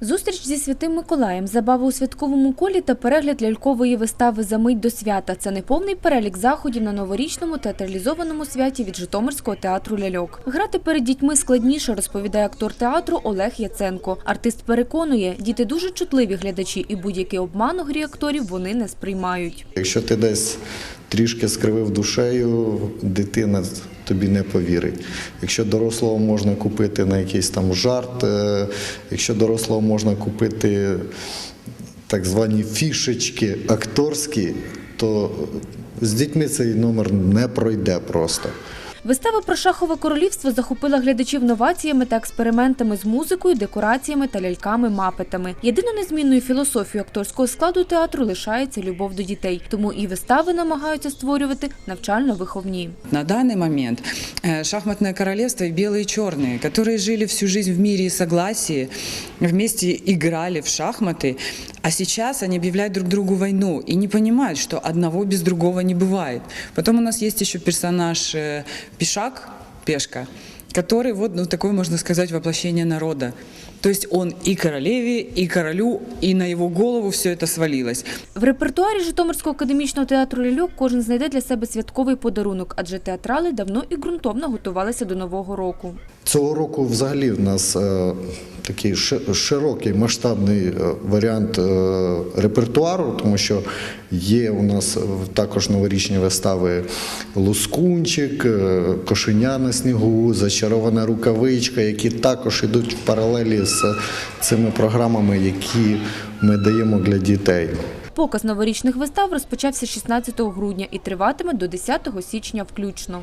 Зустріч зі святим Миколаєм, забава у святковому колі та перегляд лялькової вистави за мить до свята. Це неповний перелік заходів на новорічному театралізованому святі від Житомирського театру ляльок. Грати перед дітьми складніше, розповідає актор театру Олег Яценко. Артист переконує, діти дуже чутливі глядачі, і будь-який обман у грі акторів вони не сприймають. Якщо ти десь трішки скривив душею, дитина тобі не повірить. Якщо дорослого можна купити на якийсь там жарт, е, якщо дорослого можна купити так звані фішечки акторські, то з дітьми цей номер не пройде просто. Вистава про шахове королівство захопила глядачів новаціями та експериментами з музикою, декораціями та ляльками-мапетами. Єдиною незмінною філософією акторського складу театру лишається любов до дітей, тому і вистави намагаються створювати навчально-виховні. На данный момент э, шахматное королевство и белые и черные, которые жили всю жизнь в мире и согласии, вместе играли в шахматы, а сейчас они объявляют друг другу войну и не понимают, что одного без другого не бывает. Потом у нас есть еще персонаж э, Пешак, Пешка, который вот ну, такое, можно сказать, воплощение народа. То есть он и королеве, и королю, и на его голову все это свалилось. В репертуарі Житомирського академічного театру ляльок кожен знайде для себе святковий подарунок, адже театрали давно і ґрунтовно готувалися до нового року. Цього року взагалі в нас е, такий широкий масштабний е, варіант е, репертуару, тому що є у нас також новорічні вистави Лускунчик, Кошеня на снігу, Зачарована рукавичка, які також йдуть в паралелі з цими програмами, які ми даємо для дітей. Показ новорічних вистав розпочався 16 грудня і триватиме до 10 січня включно.